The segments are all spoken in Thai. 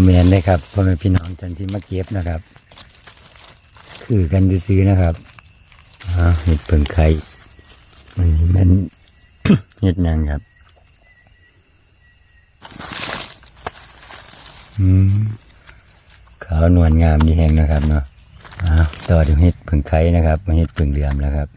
บแมนเลยครับพ่อแม่พี่น้องท่านที่มาเก็บนะครับ คือกันซื้อนะครับเห็ดเพิ่งไข่มันมันเห็ดหยังครับ อืมขาวนวลงามดีแหงนะครับเนาะอ่าต่อถึงเห็ดเพิ่งไข่นะครับมาเห็ดเพิ่งเหลือมแล้วครับ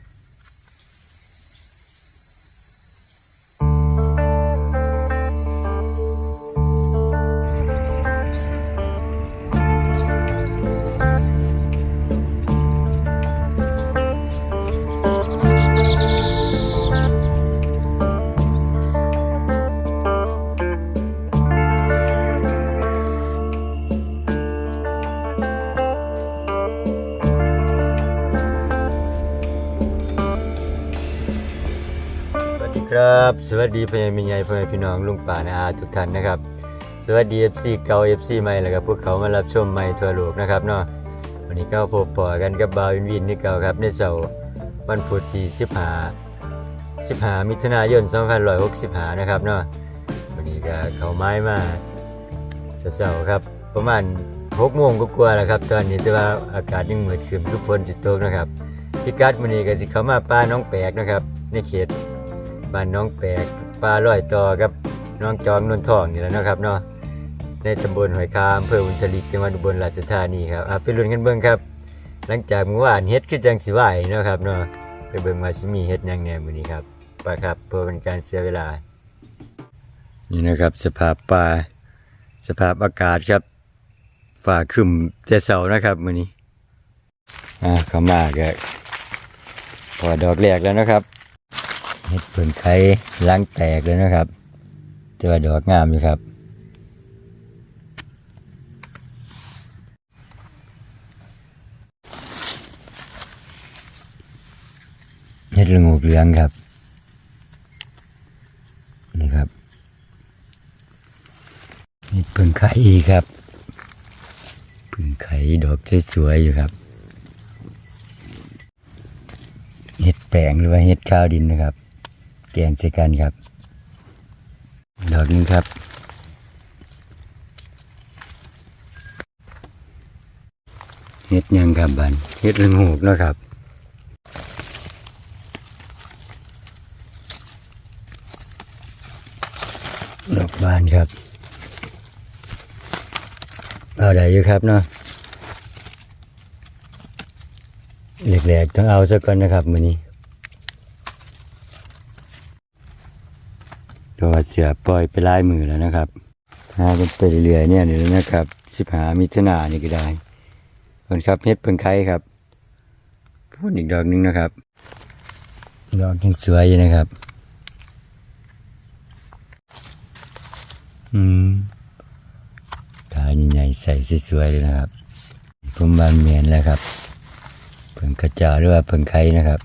ครับ สวัสดีพ่อใหญ่แม่ใหญ่พ่อแม่พี่น้องลุงป่านาอาทุกท่านนะครับ สวัสดี FC เก่า FC ใหม่แล้วก็พวกเขามารับชมใหม่ทั่วโลกนะครับเนาะวันนี้ก็พบปอกันกับบาวินวินนี่เก่าครับในเสาร์วันพุธที่15 15มิถุนายน2565นะครับเนาะวันนี้ก็เขาไม้มาเสาร์ครับ ประมาณ6โมงก็กลัวแล้วครับ ตอนนี้แต่ว่าอากาศยังมืดครึ้มทุกฝนจิตตกนะครับพิกัดมื้อนี้ก็สิเขามาป้าน้องแปลกนะครับ ในเขต บ้านน้องแปกปลาลอยต่อกับน้องจองนนทองนี่แหล้วนะครับเนาะในตำบลหอยคามอำเภออุทลิจังหวัดอุบลราชธานีครับไปลุ้นกันเบิ่งครับ หลังจากเมื่อวานเฮ็ดคือจังสิไหวเนาะครับเนาะไปเบิ่งว่าสิมีเฮ็ดยังแน่มื้อนี้ครับไปครับเพื่อเป็นการเสียเวลา นี่นะครับสภาพป่าสภาพอากาศครับฝ่าครึมแต่เช้านะครับมื้อนี้อ่าเข้ามาก็พอดอกแรกแล้วนะครับ ห็ดเพิ่งไข่ล้างแตกเลยนะครับแต่ว่าดอกงามอยู่ครับ เห็ดละงูกเหลืองครับ นี่ครับเห็ดเพิ่งไข่อีครับเพิ่งไข่ดอกสวยๆอยู่ครับเห็ดแปลงหรือว่าเห็ดข้าวดินนะครับ แกงใส่กันครับ ดอกนึงครับเห็ดยังครับบันเห็ดละโงูกนะครับดอกบานครับเอาได้อยู่ครับเนาะแหลกๆต้องเอาซะก่อนนะครับมือนี้ ตัวเสือปล่อยไปลายมือแล้วนะครับหากันไปเรื่อยๆเนี่ยเดี๋ยวนะครับสิบหามิถุนานี่ก็ได้คนครับเฮ็ดเพิ่งไข่ครับพูดอีกดอกนึงนะครับ ดอกยังสวยอยู่นะครับ อืมขาใหญ่ๆใส่สวยๆเลยนะครับ ผมบานเมียนแล้วครับ เพิ่งกระจาหรือว่าเพิ่งไข่นะครับ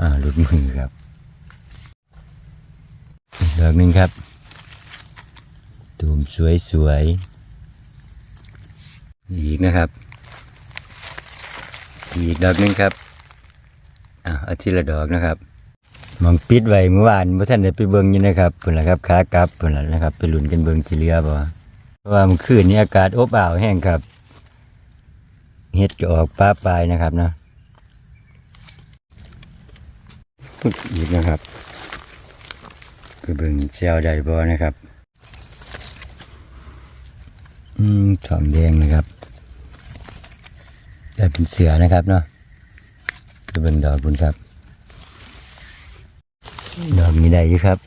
อ่าหลุดมือครับ ดอกหนึ่งครับตูมสวยสวยๆอีกนะครับ อีกดอกหนึ่งครับอ่าเอาทีละดอกนะครับมองปิดไว้เมื่อวานเมื่อท่านได้ไปเบิ่งอยู่นะครับเพิ่นละครับขากลับเพิ่นละนะครับ ไปหลุนกันเบิ่งสิเหลือบ่เพราะว่าเมื่อคืนนี้อากาศอบอ้าวแห้งครับเฮ็ดก็ออกป้าปลายนะครับเนาะอีกนะครับ ไปเบิ่งเซลได้บ่นะครับ อืมทองแดงนะครับได้เป็นเสือนะครับเนาะไปเบิ่งดอกคุณครับ ดอกมีได้อยู่ครับ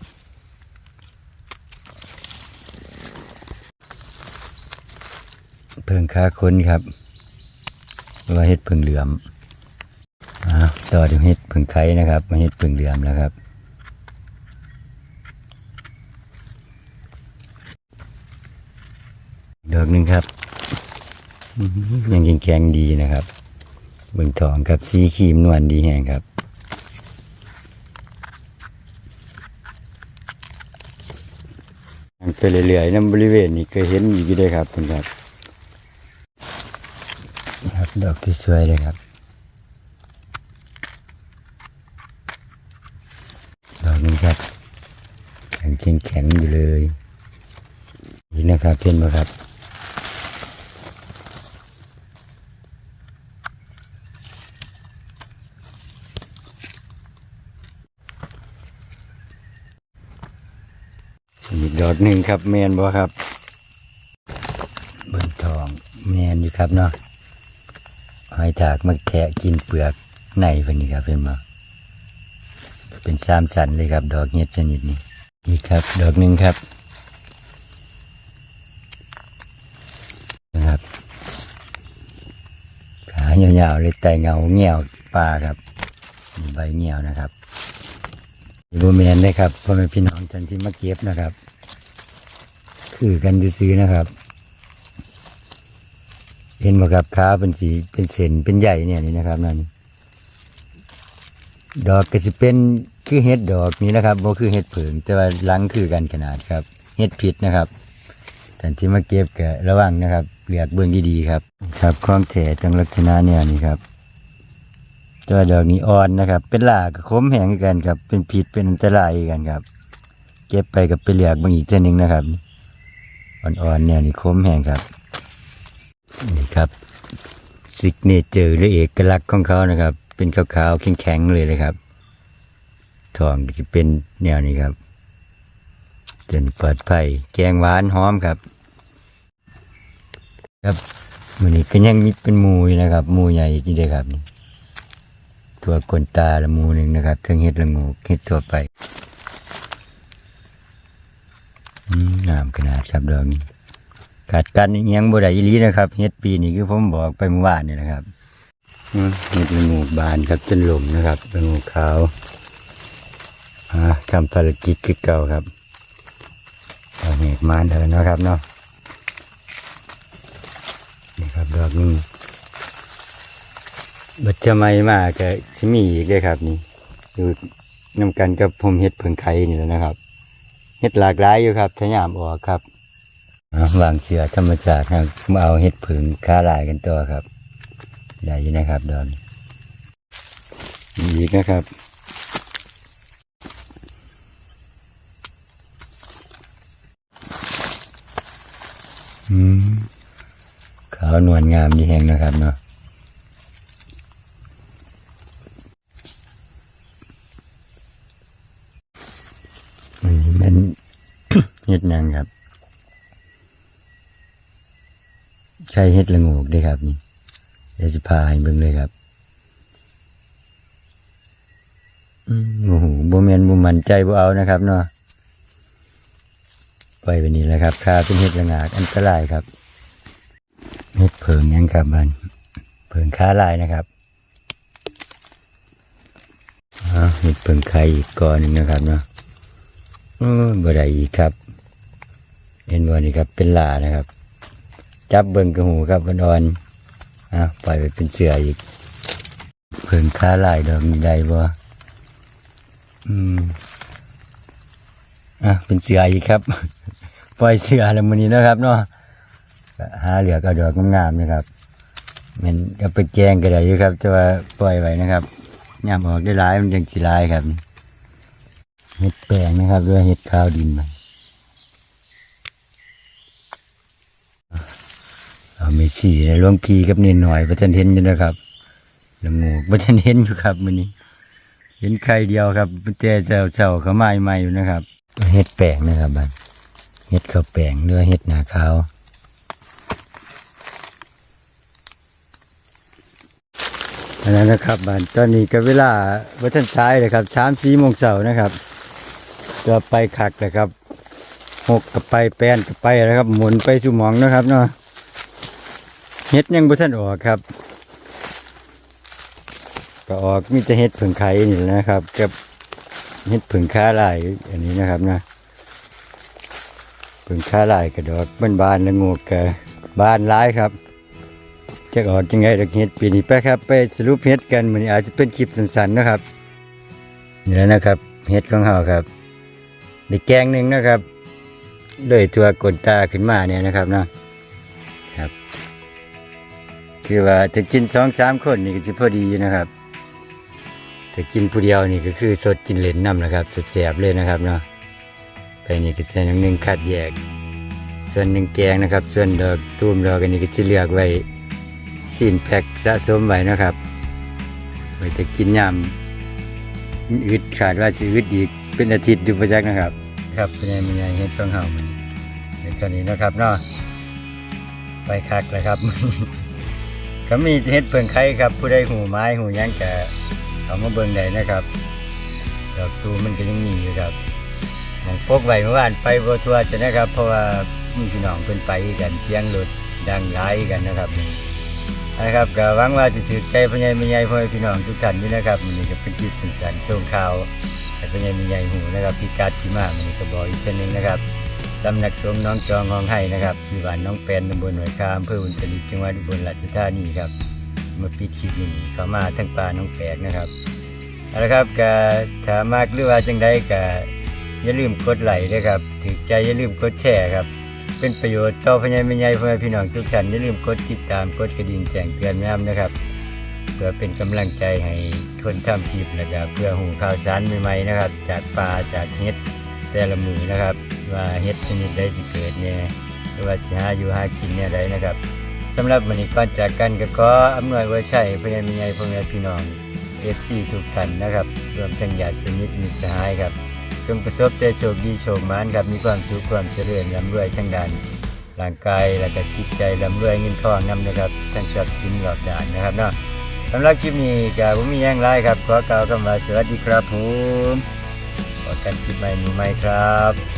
เพิ่งค้าคนครับว่าเห็ดเพิ่งเหลือมอ่าต่อถึงเห็ดเพิ่งไข่นะครับมาเห็ดเพิ่งเหลือมแล้วครับ อกหนึ่งครับยังแข็งดีนะครับเบิ่งทองครับสีครีมนวลดีแห้งครับไปเรื่อยๆน้ำบริเวณนี้เคยเห็นอยู่ด้วยครับคุณครับ ครับดอกที่สวยเลยครับ ดอกนึงครับแข็งแข็งๆอยู่เลยนี่นะครับเห็นไหมครับ อีกดอกหนึ่งครับแมนบ่ครับเบิ่งทองแมนอยู่ครับเนาะหอยถากมาแทะกินเปลือกในพนี่ครับเห็นบ่เป็นสามสันเลยครับ ดอกเห็ดชนิดนี้นี่ครับ ดอกหนึ่งครับนะครับขายาวๆเลยแต่เงาเงี้ยวปลาครับใบเงี้ยวนะครับ อีโบเมนได้ครับพ่อแม่พี่น้องท่านที่มาเก็บนะครับ คือกันซื้อนะครับ เห็นไหมครับขาเป็นสีเป็นเส้นเป็นใหญ่เนี่ยนี่นะครับนั่นดอกก็จะเป็นคือเห็ดดอกนี้นะครับบ่คือเห็ดผิงแต่ว่าลังคือกันขนาดครับ เห็ดผิดนะครับท่านที่มาเก็บก็ระวังนะครับเลือกเบื้องดีๆครับ ครับของแถจังลักษณะเนี่ยนี่ครับ ตัวดอกนี้อ่อนนะครับ เป็นหลากคมแหงกันครับ เป็นพิษเป็นอันตรายกันครับ เก็บไปกับไปเหลือกบางอีกเท่านึงนะครับ อ่อนๆเนี่ยนี่คมแหงครับ นี่ครับซิกเนเจอร์หรือเอกลักษณ์ของเขานะครับ เป็นขาวๆแข็งๆเลยเลยครับทองจะเป็นแนวนี้ครับจนปลอดภัยแกงหวานหอมครับ ครับมือนี้ก็ยังมีเป็นมูยนะครับ มูใหญ่ที่ได้ครับนี่ ตัวกลนตาละมูหนึ่งนะครับเครื่องเห็ดละงูเห็ดทั่วไปงามขนาดครับดอกนี้ขาดกันเอียงบ่ได้อีหลีนะครับเห็ดปีนี้คือผมบอกไปเมื่อวานนี่นะครับเห็ดละงูบานครับจนหล่มนะครับละงูขาวทำภารกิจคือเก่าครับเอาเหกมาเดินนะครับเนาะนี่ครับดอกนี้ บัดจะไม่มากก็สิมีอีกเลยครับ นี่อยู่นำกันกับผมเห็ดเพิงไข่นี่แหละนะครับเห็ดหลากหลายอยู่ครับถ้ายามออกครับอ่าวางเชือธรรมชาติครับมาเอาเห็ดผึ่งค้าลายกันตัวครับได้อยู่นะครับ ดอนมีอีกนะครับ อืมขาวนวลงามดีแหงนะครับเนาะอันนี้มัน เห็ดนังครับใช่เห็ดละโงกเด้วยครับนี่เดี๋ยวจะพาให้เบิ่งเลยครับโอ้โหบ่แมนบ่มันใจบ่เอานะครับเนาะไปแบบนี้แหละครับคาเป็นเห็ดระงากอันตรายครับเห็ดเผิงยังครับมันเผิงค้าลายนะครับอ้าวเห็ดเผิงไข่อีกก้อนหนึ่งนะครับเนาะเออบ่ได้อีกครับ เห็นบ่นี่ครับเป็นลานะครับ จับเบิ่งกระหูครับอ่อนอะปล่อยไปเป็นเสืออีกเผิงค้าลายดอกมีได้บ่อืมอะเป็นเสืออีกครับ ปล่อยเสือแล้วมื้อนี้นะครับเนาะหาเหลือกเอาดอกงามๆนะครับมันเอาไปแกงก็ได้อยู่ครับ แต่ว่าปล่อยไว้นะครับยามออกได้หลายมันยังสิหลายครับเห็ดแปลงนะครับหรือว่าเห็ดข้าวดินมันเอาไม่สีหลวงพีกับนี่หน่อยประทันเห็นอยู่นะครับละงูประทันเห็นอยู่ครับมื้อนี้ เห็นใครเดียวครับแต่เจ้าเจ้าเขาไม้ใหม่อยู่นะครับเห็ดแปลงนะครับบัดเห็ดข้าวแปลงหรือว่าเห็ดหนาขาวอันนั้นนะครับบัดตอนนี้ก็เวลาวัฒนช้ายเลยครับสามสี่โมงเสาร์นะครับตัวไปขักเลยครับหกกับไปแปนกับไปนะครับ หมุนไปสู่หมองนะครับเนาะ เห็ดยังบ่ทันออกครับ ก็ออกมีแต่เห็ดผึ่งไข่นี่นะครับ กับเห็ดผึ่งค้าลายอันนี้นะครับนะผึ่งค้าลายกระดอกบานบานและงูกกะบานร้ายครับจะออกยังไงดอกเห็ดปีนี้ไปครับ ไปสรุปเห็ดกันมันนี้อาจจะเป็นคลิปสั้นๆนะครับนี่แล้วนะครับเห็ดของเราครับในแกงหนึ่งนะครับเลยตัวกลตาขึ้นมาเนี่ยนะครับเนาะ คือว่าจะกินสองสามคนนี่ก็จะพอดีอยู่นะครับถ้ากินผู้เดียวนี่ก็คือสดกินเหลนน้ำนะครับแสบๆเลยนะครับเนาะไปนี่ก็ใส่น้ำหนึ่งคัดแยกสส่วนหนึ่งแกงนะครับ ส่วนดอกตูมดอกอันนี้ก็สิเลือกไว้สิ้นแพ็คสะสมไว้นะครับไว้จะกินยามอึดขาดว่าสิอึดอีกเป็นอาทิตย์อยู่ประจักนะครับ ครับเป็นยังไงเฮ็ดต้องเฮามันในตอนนี้นะครับเนาะไปคักแล้วครับ ก็มีเฮ็ดเพิ่งไข่ครับ ผู้ใดหูไม้หูหยังก็เอามาเบิ่งได้นะครับดอกตูมันก็ยังมีอยู่ครับมองพกไว้เมื่อวานไปบ่ทั่วจะนะครับ เพราะว่ามีพี่น้องเพิ่นไปกันเสียงรถดังหลายกันนะครับนี่นะครับก็หวังว่าสิถือใจพ่อใหญ่แม่ใหญ่พ่อแม่พี่น้องทุกท่านนี่นะครับมื้อนี้ก็เป็นจิตเป็นสันส่งข่าวให้พ่อใหญ่แม่ใหญ่หูนะครับพิกัดที่มามื้อนี้ก็บอกอีกเช่นนึงนะครับ สำนักสงฆ์น้องจองห้องให้นะครับที่บ้านน้องแปนตำบลหน่วยคามอำเภออุตรดิตถ์จังหวัดอุบลราชธานีครับมาปิดคลิปนี้เข้ามาทั้งป่าน้องแปกนะครับเอาละครับก็ถามมากหรือว่าจังใดก็อย่าลืมกดไลค์ด้วยครับถือใจอย่าลืมกดแชร์ครับ เป็นประโยชน์ต่อพญ่แม่ใหญ่พ่อแม่พี่น้องทุกท่านอย่าลืมกดติดตามกดกระดิ่งแจ้งเตือนแม่นะครับ เพื่อเป็นกำลังใจให้คนทำคลิปแล้วก็เพื่อหูข่าวสารใหม่ๆนะครับ จากปลาจากเฮ็ดแต่ละมือนะครับ ว่าเฮ็ดชนิดใดสิเกิดเนี่ยหรือว่าสิหาอยู่หากินเนี่ยใดนะครับสำหรับวันนี้ก่อนจากกันก็ขออำนวยไว้ใช้พ่อใหญ่แม่ใหญ่พ่อแม่พี่น้องเอฟซีทุกท่านนะครับรวมทั้งญาติสนิทมิตรสหายครับจงประสบแต่โชคดีโชคมานครับมีความสุขความเจริญร่ำรวยทั้งด้านร่างกายและก็จิตใจร่ำรวยเงินทองนํนะครับทั้งทรัพย์สินหลอดด่านนะครับเนาะสำหรับคลิปนี้ก็ผมมีแย่งไรครับขอกล่าวคำว่าสวัสดีครับผมขอกันคลิปใหม่มือใหม่ครับ